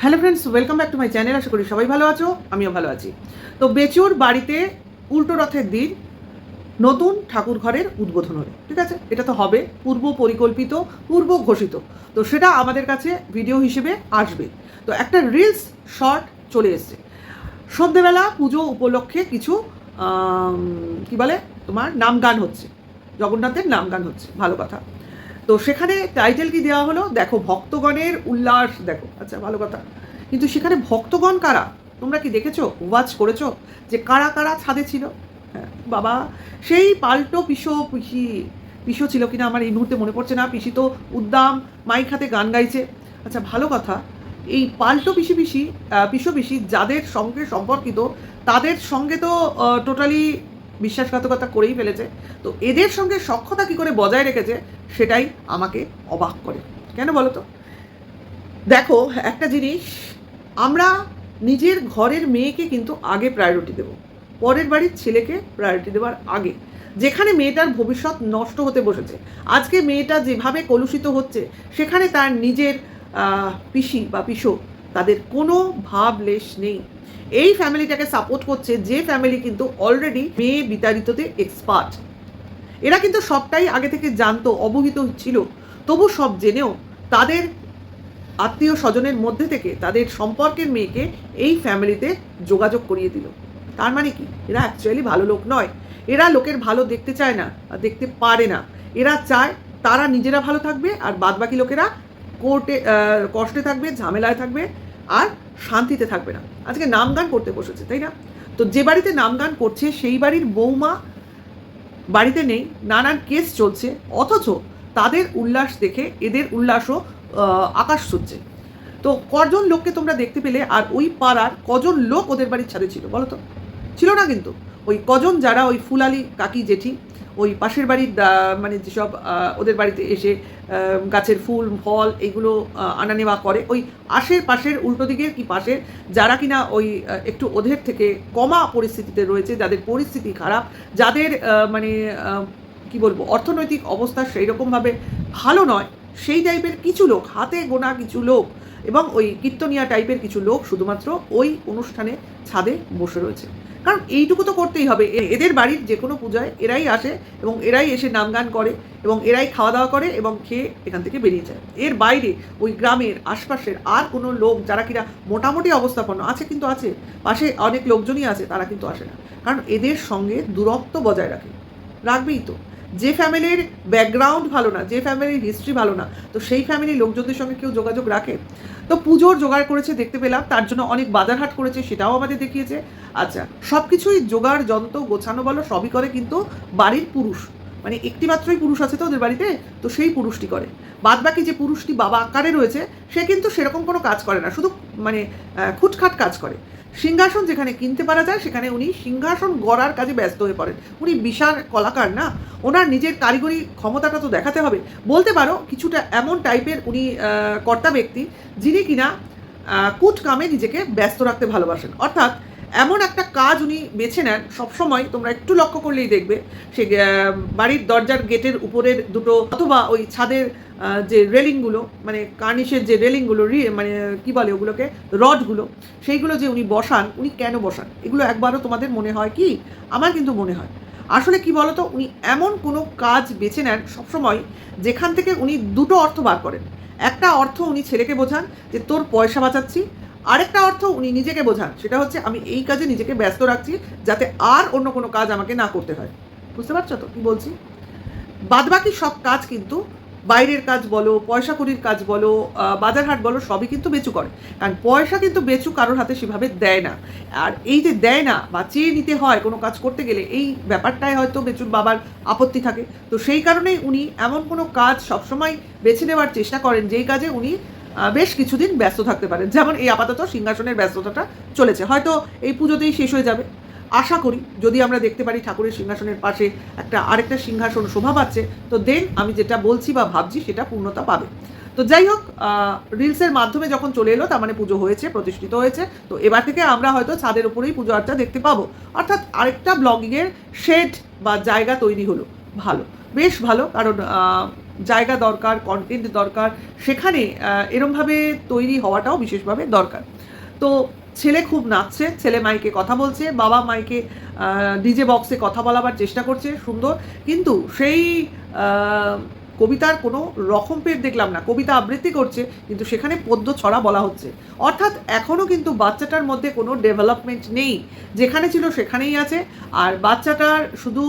Hello friends welcome back to my channel আশা করি সবাই ভালো আছো, আমিও ভালো আছি। তো বেচুর বাড়িতে উল্টো রথের দিন নতুন ঠাকুর ঘরের উদ্বোধন হবে, ঠিক আছে? এটা তো হবে পূর্ব পরিকল্পিত, পূর্ব ঘোষিত। তো সেটা আমাদের কাছে ভিডিও হিসেবে আসবে। তো একটা রিলস শর্ট চলে এসছে। সন্ধেবেলা পুজো উপলক্ষে কিছু কি বলে? তোমার নাম গান হচ্ছে। জগন্নাথের নাম গান হচ্ছে, ভালো কথা। তো সেখানে টাইটেল কি দেওয়া হলো? দেখো, ভক্তগণের উল্লাস, দেখো আচ্ছা ভালো কথা। কিন্তু সেখানে ভক্তগণ কারা? তোমরা কি দেখেছ? ওয়াচ করেছ? যে কারা কারা ছাদে ছিল? হ্যাঁ বাবা, সেই পাল্টো পিসো পিসি, পিসো ছিল কিনা আমার এই মুহূর্তে মনে পড়ছে না। পিসি তো উদ্দাম, মাইক হাতে গান গাইছে। আচ্ছা ভালো কথা, এই পাল্টো পিসি পিসি পিসো পিসি যাদের সঙ্গে সম্পর্কিত, তাদের সঙ্গে তো টোটালি বিশ্বাসঘাতকতা করেই ফেলেছে। তো এদের সঙ্গে সক্ষতা কি করে বজায় রেখেছে, সেটাই আমাকে অবাক করে। কেন বলো তো? দেখো, একটা জিনিস, আমরা নিজের ঘরের মেয়েকে কিন্তু আগে প্রায়োরিটি দেব। পরের বাড়ির ছেলেকে প্রায়োরিটি দেওয়ার আগে। যেখানে মেয়েটার ভবিষ্যৎ নষ্ট হতে বসেছে। আজকে মেয়েটা যেভাবে কলুষিত হচ্ছে, সেখানে তার নিজের পিসি বা পিসো তাদের কোনো ভাব লেশ নেই। এই ফ্যামিলিটাকে সাপোর্ট করছে যে ফ্যামিলি কিন্তু অলরেডি মেয়ে বিতাড়িততে এক্সপার্ট। এরা কিন্তু সবটাই আগে থেকে জানতো, অবহিত ছিল। তবু সব জেনেও তাদের আত্মীয় স্বজনের মধ্যে থেকে তাদের সম্পর্কের মেয়েকে এই ফ্যামিলিতে যোগাযোগ করিয়ে দিল। তার মানে কি? এরা অ্যাকচুয়ালি ভালো লোক নয়। এরা লোকের ভালো দেখতে চায় না, আর দেখতে পারে না। এরা চায় তারা নিজেরা ভালো থাকবে, আর বাদবাকি লোকেরা কোর্টে কষ্টে থাকবে, ঝামেলায় থাকবে। আর শান্তিতে থাকবে না। আজকে নামগান করতে বসেছে, তাই না? তো যে বাড়িতে নামগান করছে, সেই বাড়ির বৌমা বাড়িতে নেই নানান কেস চলছে, অথচ তাদের উল্লাস দেখে এদের উল্লাসও আকাশ ছুটছে তো কজন লোককে তোমরা দেখতে পেলে আর ওই পাড়ার কজন লোক ওদের বাড়ির ছাদে ছিল বলো তো? ছিল না কিন্তু। ওই কজন যারা ওই ফুলালি কাকি জেঠি ওই পাশের বাড়ির মানে যেসব ওদের বাড়িতে এসে গাছের ফুল, ফল এগুলো আনা নেওয়া করে, ওই আশের পাশের উল্টো দিকের কি পাশের, যারা কিনা ওই একটু ওদের থেকে কমা পরিস্থিতিতে রয়েছে, যাদের পরিস্থিতি খারাপ, যাদের মানে কি বলব, অর্থনৈতিক অবস্থা সেই রকমভাবে ভালো নয়, সেই টাইপের কিছু লোক, হাতে গোনা কিছু লোক এবং ওই কীর্তনিয়া টাইপের কিছু লোক শুধুমাত্র ওই অনুষ্ঠানে ছাদে বসে রয়েছে। কারণ এইটুকু তো করতেই হবে। এদের বাড়ির যে কোনো পূজায় এরাই আসে এবং এরাই এসে নাম গান করে এবং এরাই খাওয়া দাওয়া করে এবং খেয়ে এখান থেকে বেরিয়ে যায়। এর বাইরে ওই গ্রামের আশপাশের আর কোনো লোক যারা কিনা মোটামুটি অবস্থাপন্ন আছে কিন্তু আছে, পাশে অনেক লোকজনই আছে, তারা কিন্তু আসে না। কারণ এদের সঙ্গে দূরত্ব বজায় রাখে। রাখবেই তো। যে ফ্যামিলির ব্যাকগ্রাউন্ড ভালো না, যে ফ্যামিলির হিস্ট্রি ভালো না, তো সেই ফ্যামিলির লোকজনদের সঙ্গে কেউ যোগাযোগ রাখে। তো পুজোর জোগাড় করেছে দেখতে পেলাম, তার জন্য অনেক বাজারহাট করেছে, সেটাও আমাদের দেখিয়েছে। আচ্ছা সব কিছুই জোগাড়, যন্ত্র, গোছানো, বলো, সবই করে কিন্তু বাড়ির পুরুষ। মানে একটি মাত্রই পুরুষ আছে তো ওদের বাড়িতে, তো সেই পুরুষটি করে। বাদ বাকি যে পুরুষটি বাবা আকারে রয়েছে, সে কিন্তু সেরকম কোনো কাজ করে না, শুধু মানে খুটখাট কাজ করে। সিংহাসন যেখানে কিনতে পারা যায় সেখানে উনি সিংহাসন গড়ার কাজে ব্যস্ত হয়ে পড়েন। উনি বিশাল কলাকার না? ওনার নিজের কারিগরি ক্ষমতাটা তো দেখাতে হবে। বলতে পারো কিছুটা এমন টাইপের উনি কর্তা ব্যক্তি যিনি কিনা আহ, কুট কামে নিজেকে ব্যস্ত রাখতে ভালোবাসেন। অর্থাৎ এমন একটা কাজ উনি বেছে নেন সবসময় তোমরা একটু লক্ষ্য করলেই দেখবে সে বাড়ির দরজার গেটের উপরের দুটো অথবা ওই ছাদের যে রেলিংগুলো মানে কার্নিশের যে রেলিংগুলো মানে কি বলে ওগুলোকে, রডগুলো, সেইগুলো যে উনি বসান, উনি কেন বসান? এগুলো একবারও তোমাদের মনে হয় কি? আমার কিন্তু মনে হয়। আসলে কি বলতো, উনি এমন কোনো কাজ বেছে নেন সবসময় যেখান থেকে উনি দুটো অর্থ বার করেন। একটা অর্থ উনি ছেলেকে বোঝান যে, তোর পয়সা বাঁচাচ্ছি। আরেকটা অর্থ উনি নিজেকে বোঝান, সেটা হচ্ছে, আমি এই কাজে নিজেকে ব্যস্ত রাখছি যাতে আর অন্য কোনো কাজ আমাকে না করতে হয়। বুঝতে পারছ তো কি বলছি? বাদবাকি সব কাজ কিন্তু বাইরের কাজ বলো পয়সা কড়ির কাজ বলো আহ, বাজারহাট বলো সবই কিন্তু বেচু করে। কারণ পয়সা কিন্তু বেচু কারোর হাতে সেভাবে দেয় না। আর এই যে দেয় না বা চেয়ে নিতে হয় কোনো কাজ করতে গেলে এই ব্যাপারটাই হয়তো বেচুর বাবার আপত্তি থাকে। তো সেই কারণেই উনি এমন কোনো কাজ সবসময় বেছে নেওয়ার চেষ্টা করেন যেই কাজে উনি বেশ কিছুদিন ব্যস্ত থাকতে পারেন। যেমন এই আপাতত সিংহাসনের ব্যস্ততাটা চলেছে। হয়তো এই পুজোতেই শেষ হয়ে যাবে। আশা করি, যদি আমরা দেখতে পারি ঠাকুরের সিংহাসনের পাশে একটা আরেকটা সিংহাসন শোভা পাচ্ছে, তো দেন আমি যেটা বলছি বা ভাবছি সেটা পূর্ণতা পাবে। তো যাই হোক রিলসের মাধ্যমে যখন চলে এলো, তার মানে পুজো হয়েছে, প্রতিষ্ঠিত হয়েছে, তো এবার থেকে আমরা হয়তো ছাদের উপরেই পুজো আর্চা দেখতে পাবো। অর্থাৎ আরেকটা ব্লগিংয়ের শেড বা জায়গা তৈরি হলো, ভালো, বেশ ভালো, কারণ জায়গা দরকার কন্টেন্ট দরকার, সেখানে এরমভাবে তৈরি হওয়াটাও বিশেষভাবে দরকার। তো ছেলে খুব নাচছে, ছেলে মাইকে কথা বলছে, বাবা মাইকে ডিজে বক্সে কথা বলাবার চেষ্টা করছে, সুন্দর। কিন্তু সেই কবিতার কোনো রকম পেট দেখলাম না। কবিতা আবৃত্তি করছে, কিন্তু সেখানে পদ্য ছড়া বলা হচ্ছে। অর্থাৎ এখনও কিন্তু বাচ্চাটার মধ্যে কোনো ডেভেলপমেন্ট নেই। যেখানে ছিল সেখানেই আছে। আর বাচ্চাটার শুধু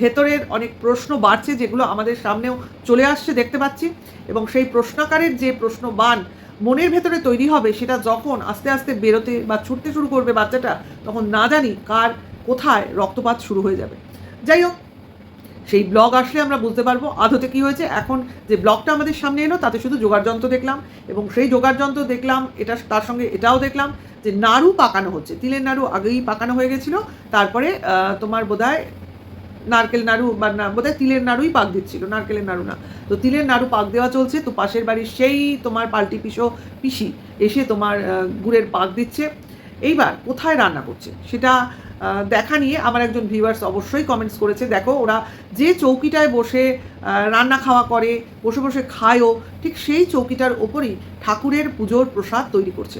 ভেতরের অনেক প্রশ্ন বাড়ছে, যেগুলো আমাদের সামনেও চলে আসছে, দেখতে পাচ্ছি। এবং সেই প্রশ্নাকারের যে প্রশ্ন বান মনের ভেতরে তৈরি হবে সেটা যখন আস্তে আস্তে বেরোতে বা ছুটতে শুরু করবে বাচ্চাটা, তখন না জানি কার কোথায় রক্তপাত শুরু হয়ে যাবে। যাই হোক, সেই ব্লগ আসলে আমরা বুঝতে পারব। আদতে কি হয়েছে? এখন যে ব্লগটা আমাদের সামনে এলো, তাতে শুধু জোগাড় যন্ত্র দেখলাম এবং সেই জোগাড় যন্ত্র দেখলাম, এটা তার সঙ্গে এটাও দেখলাম যে নাড়ু পাকানো হচ্ছে। তিলের নাড়ু আগেই পাকানো হয়ে গেছিল। তারপরে তোমার বোধহয় নারকেল নাড়ু বা না, বোধহয় তিলের নাড়ুই পাক দিচ্ছিল, নারকেলের নাড়ু না। তো তিলের নাড়ু পাক দেওয়া চলছে, তো পাশের বাড়ির সেই তোমার পাল্টি পিসো পিসি এসে তোমার গুড়ের পাক দিচ্ছে। এইবার কোথায় রান্না করছে? সেটা দেখা নিয়ে আমার একজন ভিউয়ার্স অবশ্যই কমেন্টস করেছে। দেখো, ওরা যে চৌকিটায় বসে রান্না খাওয়া করে, বসে বসে খায়ও, ঠিক সেই চৌকিটার ওপরই ঠাকুরের পুজোর প্রসাদ তৈরি করছে।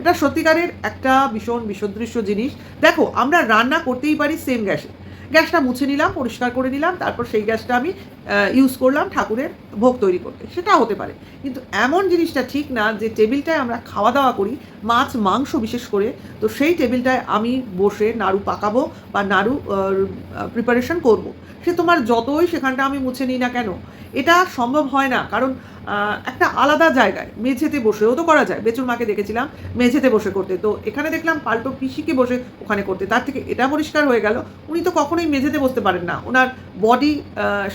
এটা সত্যিকারের একটা ভীষণ বিসদৃশ্য জিনিস। দেখো, আমরা রান্না করতেই পারি সেম গ্যাসে। গ্যাসটা মুছে নিলাম, পরিষ্কার করে নিলাম, তারপর সেই গ্যাসটা আমি ইউজ করলাম ঠাকুরের ভোগ তৈরি করতে। সেটা হতে পারে। কিন্তু এমন জিনিসটা ঠিক না যে টেবিলটায় আমরা খাওয়া দাওয়া করি, মাছ, মাংস বিশেষ করে, তো সেই টেবিলটায় আমি বসে নাড়ু পাকাবো বা নাড়ু প্রিপারেশন করব। সে তোমার যতই সেখানটা আমি মুছে নিই না কেন, এটা সম্ভব হয় না। কারণ একটা আলাদা জায়গায়, মেঝেতে বসেও তো করা যায়, বেচুর মাকে দেখেছিলাম, মেঝেতে বসে করতে। তো এখানে দেখলাম পাল্টো পিসিকে বসে ওখানে করতে। তার থেকে এটা পরিষ্কার হয়ে গেল, উনি তো কখনোই মেঝেতে বসতে পারেন না, ওনার বডি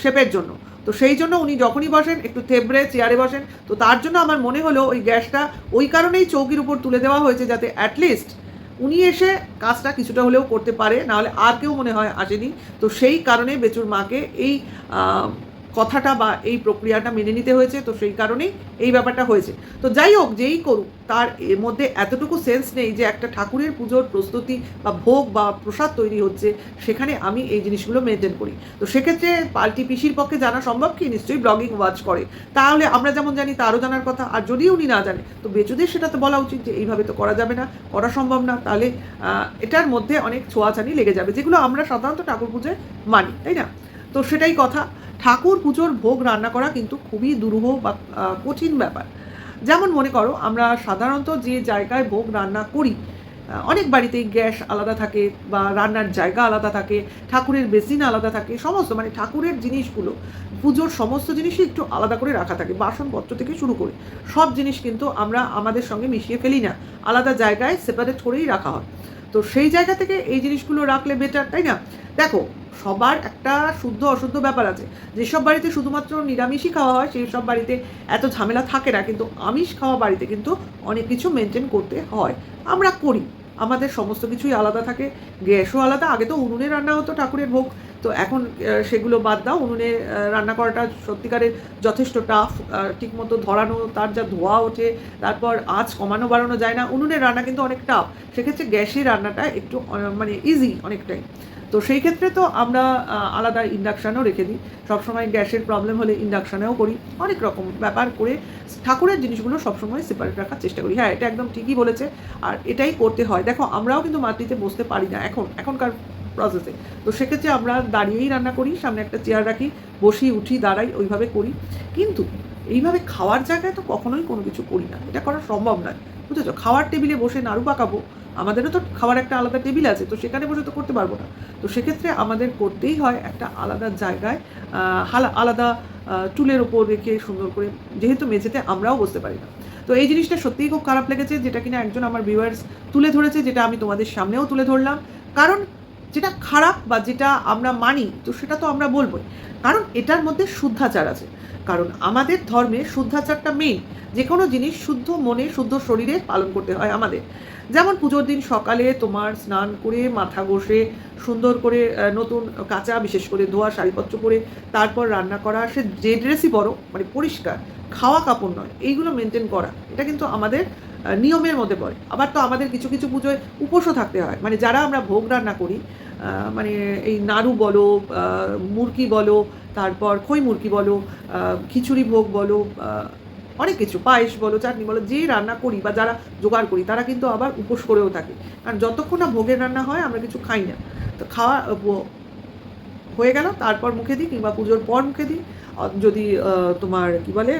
শেপের জন্য। তো সেই জন্য উনি যখনই বসেন, একটু থেবড়ে চেয়ারে বসেন, তো তার জন্য আমার মনে হলো ওই গ্যাসটা ওই কারণেই চৌকির উপর তুলে দেওয়া হয়েছে যাতে অ্যাটলিস্ট উনি এসে কাজটা কিছুটা হলেও করতে পারে, নাহলে আর কেউ মনে হয় আসেনি। তো সেই কারণে বেচুর মাকে এই কথাটা বা এই প্রক্রিয়াটা মেনে নিতে হয়েছে, তো সেই কারণেই এই ব্যাপারটা হয়েছে। তো যাই হোক, যেই করুক, তার এর মধ্যে এতটুকু সেন্স নেই যে একটা ঠাকুরের পুজোর প্রস্তুতি বা ভোগ বা প্রসাদ তৈরি হচ্ছে, সেখানে আমি এই জিনিসগুলো মেনটেন করি। তো সেক্ষেত্রে পাল্টি পিসির পক্ষে জানা সম্ভব কি? নিশ্চয়ই ব্লগিং ওয়াচ করে। তাহলে আমরা যেমন জানি, তারও জানার কথা, আর যদি উনি না জানে, তো বেচুদের সেটা তো বলা উচিত যে এইভাবে তো করা যাবে না, করা সম্ভব না। তাহলে এটার মধ্যে অনেক ছোঁয়াছানি লেগে যাবে, যেগুলো আমরা সাধারণত ঠাকুর পুজোয় মানি, তাই না? তো সেটাই কথা। ঠাকুর পুজোর ভোগ রান্না করা কিন্তু খুবই দুরূহ বা কঠিন ব্যাপার। যেমন মনে করো, আমরা সাধারণত যে জায়গায় ভোগ রান্না করি অনেক বাড়িতেই গ্যাস আলাদা থাকে বা রান্নার জায়গা আলাদা থাকে, ঠাকুরের বেসিন আলাদা থাকে, সমস্ত মানে ঠাকুরের জিনিসগুলো, পুজোর সমস্ত জিনিসই একটু আলাদা করে রাখা থাকে, বাসনপত্র থেকে শুরু করে। সব জিনিস কিন্তু আমরা আমাদের সঙ্গে মিশিয়ে ফেলি না, আলাদা জায়গায় সেপারেট করেই রাখা হয়। তো সেই জায়গা থেকে এই জিনিসগুলো রাখলে বেটার তাই না? দেখো সবার একটা শুদ্ধ অশুদ্ধ ব্যাপার আছে। যেসব বাড়িতে শুধুমাত্র নিরামিষই খাওয়া হয় সেই সব বাড়িতে এত ঝামেলা থাকে না, কিন্তু আমিষ খাওয়া বাড়িতে কিন্তু অনেক কিছু মেনটেন করতে হয়। আমরা করি। আমাদের সমস্ত কিছুই আলাদা থাকে। গ্যাসও আলাদা। আগে তো উনুনে রান্না হতো ঠাকুরের ভোগ। তো এখন সেগুলো বাদ দাও। উনুনে রান্না করাটা সত্যিকারের যথেষ্ট টাফ ঠিকমতো ধরানো, তার যা ধোয়া ওঠে, তারপর আঁচ কমানো বাড়ানো যায় না। উনুনের রান্না কিন্তু অনেক টাফ সেক্ষেত্রে গ্যাসের রান্নাটা একটু মানে ইজি অনেকটাই। তো সেই ক্ষেত্রে তো আমরা আলাদা ইন্ডাকশানও রেখে দিই। সবসময় গ্যাসের প্রবলেম হলে ইন্ডাকশানেও করি। অনেক রকম ব্যাপার করে ঠাকুরের জিনিসগুলো সবসময় সেপারেট রাখার চেষ্টা করি। হ্যাঁ এটা একদম ঠিকই বলেছে। আর এটাই করতে হয়। দেখো, আমরাও কিন্তু মাটিতে বসতে পারি না এখন। এখনকার প্রসেসে তো সেক্ষেত্রে আমরা দাঁড়িয়েই রান্না করি, সামনে একটা চেয়ার রাখি বসি উঠি, দাঁড়াই, ওইভাবে করি। কিন্তু এইভাবে খাওয়ার জায়গায় তো কখনোই কোনো কিছু করি না। এটা করা সম্ভব নয়। বুঝেছ? খাওয়ার টেবিলে বসে নাড়ু পাকাবো। আমাদেরও তো খাওয়ার একটা আলাদা টেবিল আছে, তো সেখানে বসে তো করতে পারব না। তো সেক্ষেত্রে আমাদের করতেই হয় একটা আলাদা জায়গায় আলাদা টুলের ওপর রেখে সুন্দর করে, যেহেতু মেঝেতে আমরাও বসতে পারি না। তো এই জিনিসটা সত্যিই খুব খারাপ লেগেছে, যেটা কিনা একজন আমার ভিউয়ার্স তুলে ধরেছে, যেটা আমি তোমাদের সামনেও তুলে ধরলাম। কারণ যেটা খারাপ বা যেটা আমরা মানি, তো সেটা তো আমরা বলবোই। কারণ এটার মধ্যে শুদ্ধাচার আছে। কারণ আমাদের ধর্মে শুদ্ধাচারটা মেন যে কোনো জিনিস শুদ্ধ মনে, শুদ্ধ শরীরে পালন করতে হয় আমাদের। যেমন পুজোর দিন সকালে তোমার স্নান করে মাথা ঘষে, সুন্দর করে নতুন কাঁচা, বিশেষ করে ধোয়া শাড়িপত্র পরে, তারপর রান্না করা, সে যে ড্রেসই পরো মানে পরিষ্কার, খাওয়া কাপড় নয়, এইগুলো মেনটেন করা। এটা কিন্তু আমাদের নিয়মের মধ্যে পড়ে। আবার তো আমাদের কিছু কিছু পুজোয় উপোসও থাকতে হয়। মানে যারা আমরা ভোগ রান্না করি মানে এই নাড়ু বলো মুরকি বলো, তারপর খই মুরকি বলো খিচুড়ি ভোগ বলো অনেক কিছু, পায়েস বলো, চাটনি বলো, যে রান্না করি বা যারা জোগাড় করি, তারা কিন্তু আবার উপোস করেও থাকে। কারণ যতক্ষণ না ভোগের রান্না হয়, আমরা কিছু খাই না। তো খাওয়া হয়ে গেল, তারপর মুখে দিই কিংবা পুজোর পর মুখে দিই। যদি তোমার, কি বলে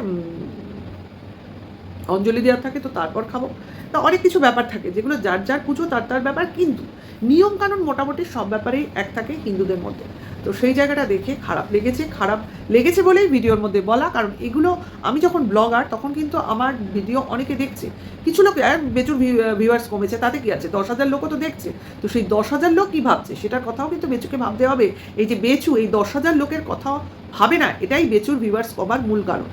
অঞ্জলি দেওয়ার থাকে, তো তারপর খাব। তা অনেক কিছু ব্যাপার থাকে, যেগুলো যার যার পুজো, তার তার ব্যাপার, কিন্তু নিয়ম কানুন মোটামুটি সব ব্যাপারেই এক থাকে হিন্দুদের মধ্যে। তো সেই জায়গাটা দেখে খারাপ লেগেছে খারাপ লেগেছে বলেই ভিডিওর মধ্যে বলা, কারণ এগুলো আমি যখন ব্লগার, তখন কিন্তু আমার ভিডিও অনেকে দেখছে। কিছু লোক প্রচুর ভিউয়ার্স কমেছে, তাতে কি আছে? দশ হাজার লোকও তো দেখছে। তো সেই দশ হাজার লোক কী ভাবছে? সেটার কথাও কিন্তু বেচুকে ভাবতে হবে। এই যে বেচু, এই দশ হাজার লোকের কথাও ভাবে না, এটাই বেচুর ভিউয়ার্স কমার মূল কারণ।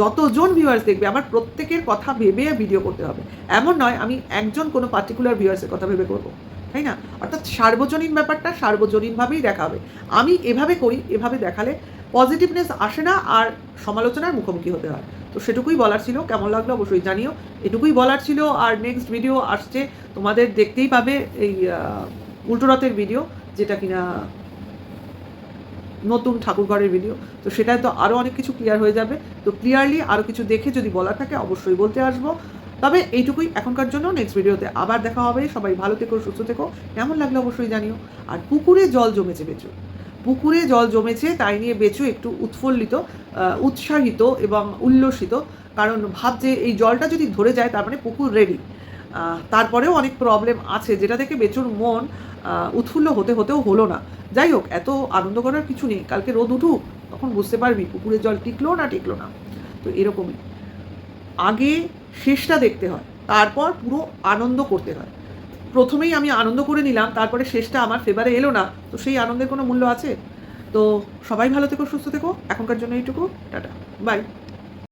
যতজন ভিউয়ার্স দেখবে, আমার প্রত্যেকের কথা ভেবে ভিডিও করতে হবে। এমন নয়, আমি একজন কোনো পার্টিকুলার ভিউয়ার্সের কথা ভেবে করব, তাই না? অর্থাৎ সার্বজনীন ব্যাপারটা সার্বজনীনভাবেই দেখা হবে। আমি এভাবে করি, এভাবে দেখালে পজিটিভনেস আসে না আর সমালোচনার মুখোমুখি হতে হয়। তো সেটুকুই বলার ছিল, কেমন লাগল অবশ্যই জানিও। এটুকুই বলার ছিল আর নেক্সট ভিডিও আসছে, তোমাদের দেখতেই পাবে এই উল্টো রথের ভিডিও যেটা কিনা নতুন ঠাকুরঘরের ভিডিও তো সেটায় তো আরও অনেক কিছু ক্লিয়ার হয়ে যাবে। তো ক্লিয়ারলি আরও কিছু দেখে যদি বলার থাকে, অবশ্যই বলতে আসব। তবে এইটুকুই এখনকার জন্য। নেক্সট ভিডিওতে আবার দেখা হবে। সবাই ভালো থেকো, সুস্থ থেকো। কেমন লাগল অবশ্যই জানিও। আর পুকুরে জল জমেছে বেচু। পুকুরে জল জমেছে, তাই নিয়ে বেচু একটু উৎফুল্লিত উৎসাহিত এবং উল্লসিত। কারণ ভাবছে এই জলটা যদি ধরে যায়, তার মানে পুকুর রেডি তারপরেও অনেক প্রবলেম আছে, যেটা থেকে বেচুর মন উৎফুল্ল হতে হতেও হলো না। যাই হোক, এত আনন্দ করার কিছু নেই, কালকে রোদ উঠুক, তখন বুঝতে পারবি পুকুরের জল টিকলো না টিকলো না। তো এরকমই। আগে শেষটা দেখতে হয়, তারপর পুরো আনন্দ করতে হয়। প্রথমেই আমি আনন্দ করে নিলাম, তারপরে শেষটা আমার ফেভারে এলো না, তো সেই আনন্দের কোনো মূল্য আছে? তো সবাই ভালো থেকো, সুস্থ থেকো, এখনকার জন্য এইটুকু, টাটা বাই